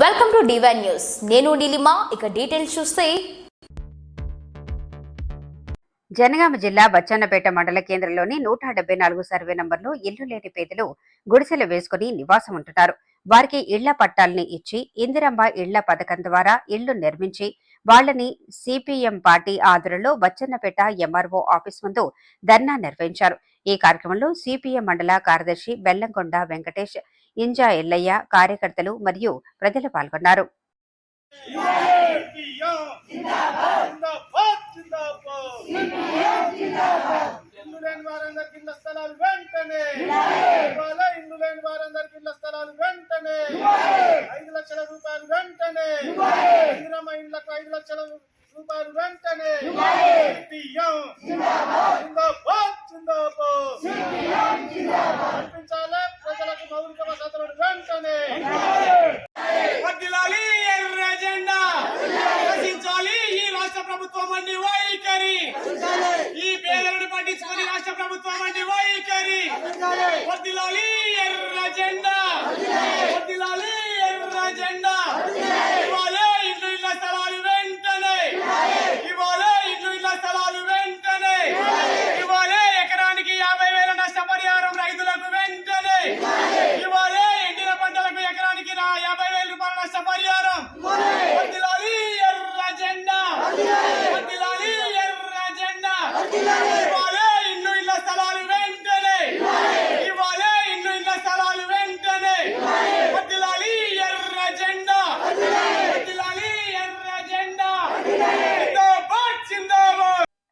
Welcome to divine news నేను నీలిమా ఇక details చూస్తే. జనగామ జిల్లా బచ్చన్నపేట మండల కేంద్రంలోని నూట డెబ్బై నాలుగు సర్వే నంబర్లో ఇల్లు లేని పేదలు గుడిసెలు వేసుకుని నివాసం ఉంటున్నారు. వారికి ఇళ్ళ పట్టాల్ని ఇచ్చి ఇందిరమ్మ ఇళ్ళ పథకం ద్వారా ఇళ్ళు నిర్మించి వాళ్ళని సిపిఎం పార్టీ ఆధ్వర్యంలో బచ్చన్నపేట ఎంఆర్ఓ ఆఫీస్ ముందు ధర్నా నిర్వహించారు. ఈ కార్యక్రమంలో సిపిఎం మండల కార్యదర్శి బెల్లంకొండ వెంకటేష్ ఇంజా ఎల్లయ్య కార్యకర్తలు మరియు ప్రజలు పాల్గొన్నారు. జిందాబాద్ జిందాబాద్. ఇల్లు ఈ రాష్ట్ర ప్రభుత్వం అండి వైఖరి ఈ పేదలను పట్టించుకొని రాష్ట్ర ప్రభుత్వం అండి వైఖరి వర్ధిల్లాలి ఎర్ర